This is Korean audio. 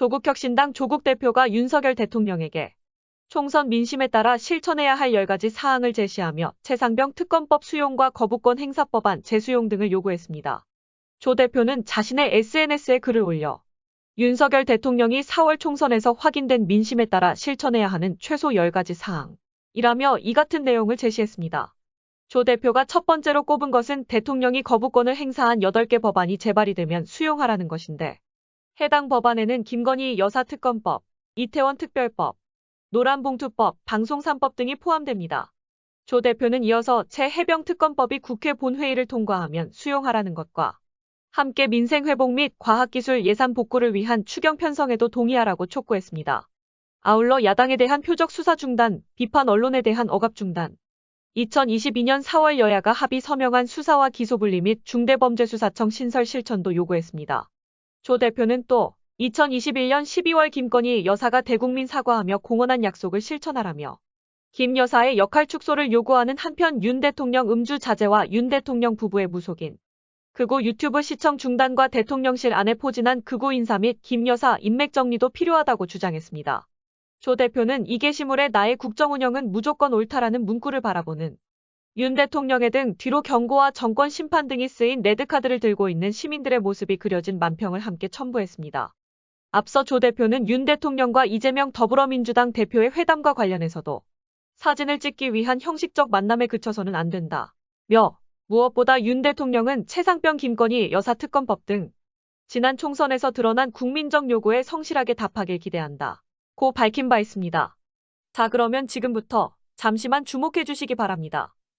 조국 혁신당 조국 대표가 윤석열 대통령에게 총선 민심에 따라 실천해야 할 10가지 사항을 제시하며 최상병 특검법 수용과 거부권 행사 법안 재수용 등을 요구했습니다. 조 대표는 자신의 SNS에 글을 올려 윤석열 대통령이 4월 총선에서 확인된 민심에 따라 실천해야 하는 최소 10가지 사항이라며 이 같은 내용을 제시했습니다. 조 대표가 첫 번째로 꼽은 것은 대통령이 거부권을 행사한 8개 법안이 재발이 되면 수용하라는 것인데 해당 법안에는 김건희 여사 특검법, 이태원 특별법, 노란봉투법, 방송 3법 등이 포함됩니다. 조 대표는 이어서 새 해병 특검법이 국회 본회의를 통과하면 수용하라는 것과 함께 민생 회복 및 과학기술 예산 복구를 위한 추경 편성에도 동의하라고 촉구했습니다. 아울러 야당에 대한 표적 수사 중단, 비판 언론에 대한 억압 중단, 2022년 4월 여야가 합의 서명한 수사와 기소분리 및 중대범죄수사청 신설 실천도 요구했습니다. 조 대표는 또 2021년 12월 김건희 여사가 대국민 사과하며 공언한 약속을 실천하라며 김 여사의 역할 축소를 요구하는 한편 윤 대통령 음주 자제와 윤 대통령 부부의 무속인 그고 유튜브 시청 중단과 대통령실 안에 포진한 그고 인사 및 김 여사 인맥 정리도 필요하다고 주장했습니다. 조 대표는 이 게 시물에 나의 국정 운영은 무조건 옳다라는 문구를 바라보는 윤 대통령의 등 뒤로 경고와 정권 심판 등이 쓰인 레드카드를 들고 있는 시민들의 모습이 그려진 만평을 함께 첨부했습니다. 앞서 조 대표는 윤 대통령과 이재명 더불어민주당 대표의 회담과 관련해서도 사진을 찍기 위한 형식적 만남에 그쳐서는 안 된다. 며 무엇보다 윤 대통령은 최상병 김건희 여사 특검법 등 지난 총선에서 드러난 국민적 요구에 성실하게 답하길 기대한다. 고 밝힌 바 있습니다. 자 그러면 지금부터 잠시만 주목해 주시기 바랍니다.